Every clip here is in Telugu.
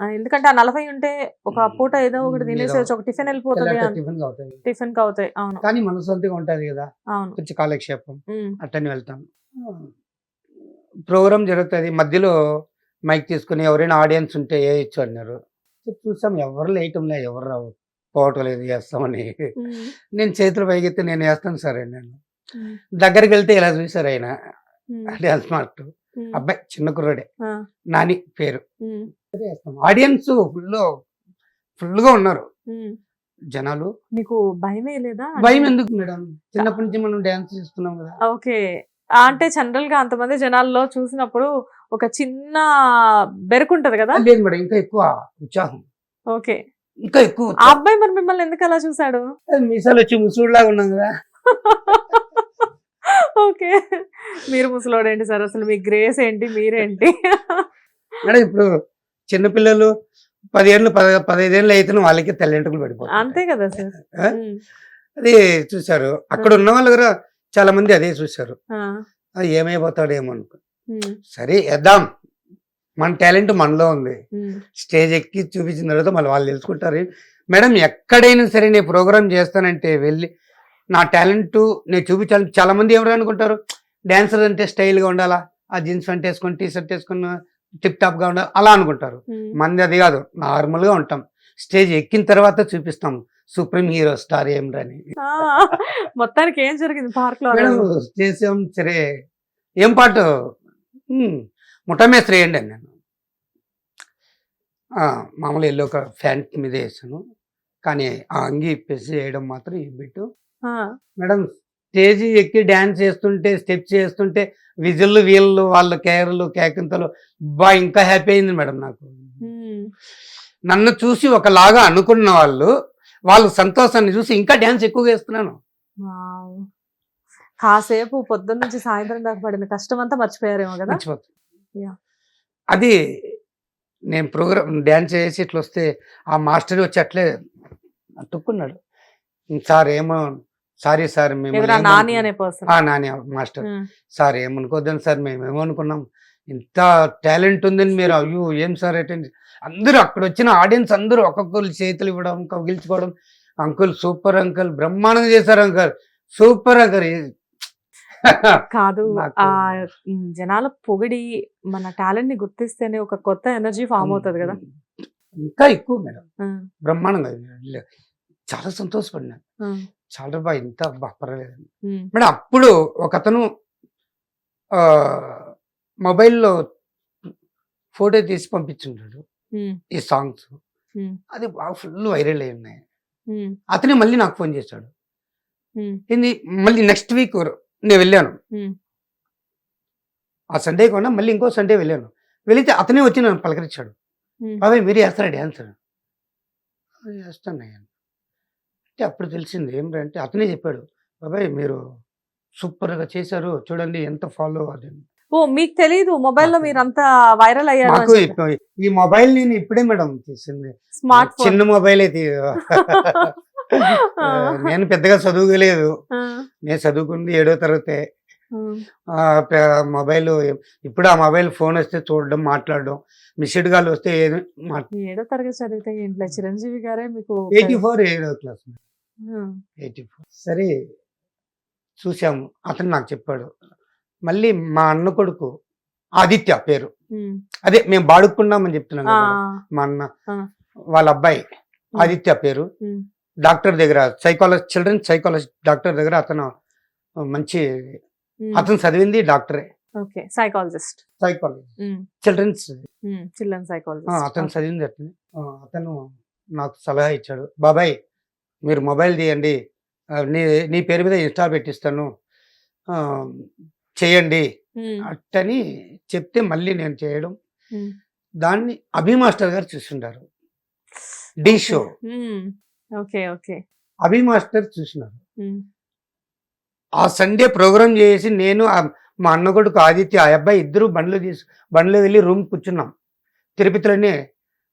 ఎందుకంటే ఆ నలభై ఉంటే ఒక పూట ఏదో ఒకటి మ్మ్, తినేసేయచ్చు ఒక టిఫిన్ వెళ్ళిపోతుంది. టిఫిన్కి అవుతాయి. అవును. కానీ మనసొంతగా ఉంటది కదా. అవును. కొంచెం కాలక్షేపం. అట్టని వెళ్తాం. ప్రోగ్రామ్ జరుగుతుంది. మధ్యలో మైక్ తీసుకుని ఎవరైనా ఆడియన్స్ ఉంటే వేయచ్చు అన్నారు. చూసాం. ఎవరు లేయటంలే ఎవరు రావు. పోవటం లేదు వేస్తామని ఉమ్, నేను చేతులు పైకెత్తి నేను వేస్తాను సరే నేను దగ్గరికి వెళ్తే ఇలా చూసారు ఆయన. మాస్టర్ ఉమ్, అబ్బాయి చిన్న కుర్రాడే. నాని పేరు. ఆడియన్స్ ఫుల్ ఫుల్గా ఉన్నారు. ఉమ్. జనాలు. మీకు భయమే లేదా? భయం ఎందుకు మేడం? చిన్నప్పటి నుంచి మనం డాన్స్ చేస్తున్నాం కదా. ఓకే. అంటే జనరల్గా అంతమంది జనాల్లో చూసినప్పుడు ఒక చిన్న బెరుకుంటది కదా? లేదు మేడం ఇంకా ఎక్కువ ఉత్సాహం. ఓకే. ఇంకా ఎక్కువ ఆ. అబ్బాయి మరి మిమ్మల్ని ఎందుకు అలా చూసాడు మీసాలు వచ్చి ముసూడులాగా ఉన్నాం కదా. ఓకే. మీరు ముసలోడేంటి సార్? అసలు మీ గ్రేస్ ఏంటి? మీరేంటి? మేడం ఇప్పుడు చిన్నపిల్లలు పదిహేళ్ళు పద పదహైదేళ్ళు అయితే వాళ్ళకి తెల్లంటుకులు పడిపోతాయి అంతే కదా సార్. అది చూశారు. అక్కడ ఉన్న వాళ్ళు కూడా చాలా మంది అదే చూశారు. ఏమైపోతాడేమో అనుకో. సరే వేద్దాం మన టాలెంట్ మనలో ఉంది. స్టేజ్ ఎక్కి చూపించిన తర్వాత మళ్ళీ వాళ్ళు తెలుసుకుంటారు. మేడం ఎక్కడైనా సరే నేను ప్రోగ్రామ్ చేస్తానంటే వెళ్ళి నా టాలెంట్ నేను చూపించాలని చాలా మంది ఎవరు అనుకుంటారు డాన్సర్ అంటే స్టైల్గా ఉండాలా? ఆ జీన్స్ ప్యాంట్ వేసుకొని టీ షర్ట్ వేసుకుని టిప్ టాప్గా ఉండాలి అలా అనుకుంటారు. మంది అది కాదు నార్మల్గా ఉంటాం. స్టేజ్ ఎక్కిన తర్వాత చూపిస్తాం సుప్రీం హీరో స్టార్ ఏమిరని ఆ, మొత్తానికి ఏం జరిగింది పార్క్లో చేసాం సరే. ఏం పాటు? "ఉమ్, ముఠామేస్త్రి వేయండి అని నేను. "ఆ, మామూలు ఎల్లో ఒక ఫ్యాంట్ మీద వేసాను. కానీ ఆ అంగి ఇప్పేసి వేయడం మాత్రం ఈ బిట్టు. మేడం స్టేజ్ ఎక్కి డ్యాన్స్ చేస్తుంటే స్టెప్స్ చేస్తుంటే విజిల్లు వీళ్ళు వాళ్ళ కేరలు కేకంతలు బా ఇంకా హ్యాపీ అయింది మేడం నాకు. నన్ను చూసి ఒకలాగా అనుకున్న వాళ్ళు వాళ్ళు సంతోషాన్ని చూసి ఇంకా డ్యాన్స్ ఎక్కువగా వేస్తున్నాను. కాసేపు పొద్దున్న నుంచి సాయంత్రం దాకా పడిన కష్టం అంతా మర్చిపోయారేమో కదా. అది నేను ప్రోగ్రామ్ డ్యాన్స్ చేసి ఇట్లా వస్తే ఆ మాస్టర్ వచ్చి అట్లే అతుక్కున్నాడు. సార్ ఏమో సారీ సార్ మేము నాని అనే పర్సన్ నాని మాస్టర్. సార్ ఏమనుకోద్దని సార్ మేము ఏమనుకున్నాం? ఇంత టాలెంట్ ఉందని మీరు అయ్యో ఏం సార్ అటెండ్? అందరూ అక్కడ వచ్చిన ఆడియన్స్ అందరూ ఒక్కొక్కరు చేతులు ఇవ్వడం కగిల్చుకోవడం. అంకుల్ సూపర్ అంకుల్ బ్రహ్మాండంగా చేశారు అంకుల్. Super uncle. కాదు ఆ జనాల పొగిడి మన టాలెంట్ని గుర్తిస్తేనే ఒక కొత్త ఎనర్జీ ఫామ్ అవుతుంది కదా. ఇంకా ఎక్కువ మేడం. బ్రహ్మాండంగా. చాలా సంతోషపడినాను. ఆ, చాలా బాగా ఇంత బా మేడం అప్పుడు ఒక అతను మొబైల్లో ఫోటో తీసి పంపించుంటాడు. ఈ సాంగ్స్. అది బాగా ఫుల్ వైరల్ అయి ఉన్నాయి అతనే మళ్ళీ నాకు ఫోన్ చేశాడు. ఏంది మళ్ళీ నెక్స్ట్ వీక్ నేను వెళ్ళాను. ఆ సండే కూడా మళ్ళీ ఇంకో సండే వెళ్ళాను. వెళితే అతనే వచ్చి నన్ను పలకరించాడు. బాబాయ్ మీరు వేస్తారా డ్యాన్స్? వేస్తాను అయ్యాను అంటే అప్పుడు తెలిసింది ఏమిటంటే అతనే చెప్పాడు బాబాయ్ మీరు సూపర్గా చేశారు చూడండి ఎంత ఫాలో అది ఓ మీకు తెలీదు మొబైల్లో మీరు అంత వైరల్ అయ్యారు ఈ మొబైల్ నేను ఇప్పుడే మేడం తీసింది స్మార్ట్ చిన్న మొబైల్ అయితే నేను పెద్దగా చదువుకోలేదు. నేను చదువుకుంది ఏడో తరగతే. మొబైల్ ఇప్పుడు ఆ మొబైల్ ఫోన్ వస్తే చూడడం మాట్లాడడం మిస్డ్ కాల్ వస్తే ఏది ఏడో తరగతి చదివితే చిరంజీవి గారే మీకు ఎయిటీ ఫోర్ ఏడో క్లాస్ ఎయిటీ ఫోర్ సరే చూసాము అతను నాకు చెప్పాడు. మళ్ళీ మా అన్న కొడుకు ఆదిత్య పేరు. అదే మేము బాడుకున్నామని చెప్తున్నాం కదా. మా అన్న. వాళ్ళ అబ్బాయి ఆదిత్య పేరు. డాక్టర్ దగ్గర సైకాలజీ చిల్డ్రన్ సైకాలజీ డాక్టర్ దగ్గర అతను మంచి అతను చదివింది డాక్టరే. Okay psychologist psychology childrens children అతను సైకాలజిస్ట్ చదివింది అతను. అతను నాకు సలహా ఇచ్చాడు. బాబాయ్ మీరు మొబైల్ తీయండి నీ నీ పేరు మీద ఇన్స్టా పెట్టిస్తాను చేయండి అట్టని చెప్తే మళ్ళీ నేను చేయడం. దాన్ని అభి మాస్టర్ గారు చూసిండారు Dhee show. Okay okay. Abhi master చూసినారు. ఆ సండే ప్రోగ్రామ్ చేసి నేను మా అన్న కొడుకు ఆదిత్య ఆ అబ్బాయి ఇద్దరు బండ్లు తీసు బండ్లో వెళ్ళి రూమ్ కూర్చున్నాం. తిరుపతిలోనే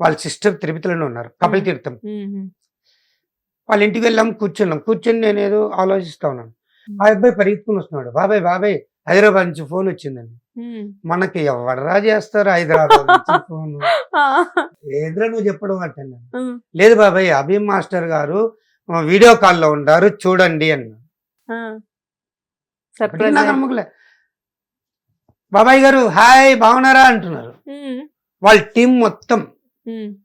వాళ్ళ సిస్టర్ తిరుపతిలోనే ఉన్నారు. కపిల తీర్థం. వాళ్ళ ఇంటికి వెళ్ళాం కూర్చున్నాం. కూర్చొని నేను ఏదో ఆలోచిస్తా ఉన్నాను. ఆ అబ్బాయి పరిగెత్తుకుని వస్తున్నాడు. బాబాయ్ బాబాయ్ హైదరాబాద్ నుంచి ఫోన్ వచ్చిందండి. మనకి ఎవడరా చేస్తారు హైదరాబాద్ నుంచి ఫోన్? ఏదిరా నువ్వు చెప్పడం అంటే లేదు బాబాయ్ అభీమ్ మాస్టర్ గారు వీడియో కాల్లో ఉంటారు చూడండి అన్న బాబాయ్ గారు హాయ్ బాగున్నారా? అంటున్నారు. వాళ్ళ టీం మొత్తం.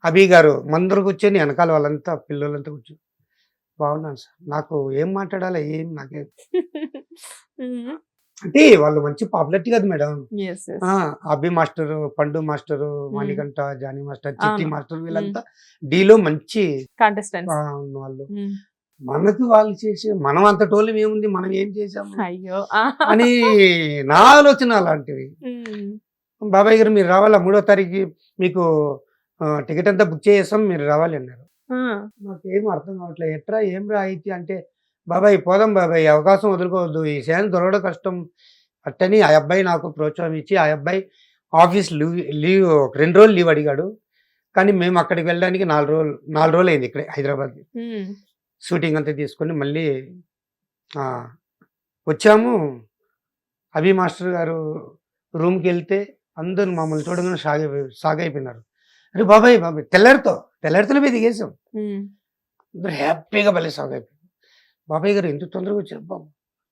అభి గారు మందరు కూర్చొని వెనకాల వాళ్ళంతా పిల్లలంతా కూర్చొని బాగున్నాను సార్. నాకు ఏం మాట్లాడాలి ఏం నాకే. అంటే వాళ్ళు మంచి పాపులారిటీ కదా madam. Abhi master Pandu master Manikanta Johnny master Chitti. Master వీళ్ళంతా డీలో మంచి వాళ్ళు. మనకు వాళ్ళు చేసి మనం అంత టోళ్ళు ఏముంది మనం ఏం చేసాము అయ్యో. అని నా ఆలోచన అలాంటివి. బాబాయ్ గారు మీరు రావాలా? మూడో తారీఖు మీకు టికెట్ అంతా బుక్ చేసాం మీరు రావాలి అన్నారు. నాకు అర్థం కావట్లేదు. ఎట్రా ఏం రా అయితే అంటే బాబాయ్ పోదాం బాబాయ్ అవకాశం వదులుకోవద్దు. ఈ సేన దొరకడం కష్టం. అట్టని ఆ అబ్బాయి నాకు ప్రోత్సాహం ఇచ్చి ఆ అబ్బాయి ఆఫీస్ లీవ్ లీవ్ ఒక రెండు రోజులు లీవ్ అడిగాడు. కానీ మేము అక్కడికి వెళ్ళడానికి నాలుగు రోజులు నాలుగు రోజులు అయింది ఇక్కడే హైదరాబాద్ షూటింగ్ అంతా తీసుకొని మళ్ళీ వచ్చాము. అభి మాస్టర్ గారు రూమ్కి వెళ్తే అందరూ మమ్మల్ని చూడగానే షాగ్ అయిపోయినారు అరే బాబాయ్ బాబాయ్ తెల్లారితో తెల్లారితోనే మీద దిగేసాం అందరూ హ్యాపీగా భలే సాగు అయిపోయింది. బాబాయ్ గారు ఎంత తొందరగా వచ్చారు. బాబు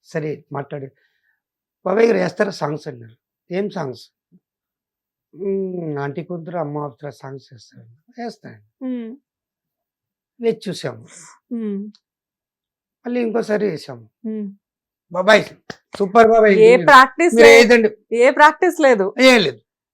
సరే మాట్లాడి. బాబాయ్ గారు వేస్తారా సాంగ్స్ అన్నారు ఏం సాంగ్స్? ఆంటీ కూతురు అమ్మ అవసర సాంగ్స్ వేస్తారు. వేస్తాను వేచి చూసాము. మళ్ళీ ఇంకోసారి వేసాము. బాబాయ్ సూపర్ బాబాయ్. ఏ ప్రాక్టీస్ ఏ ప్రాక్టీస్ లేదు. ఏం లేదు.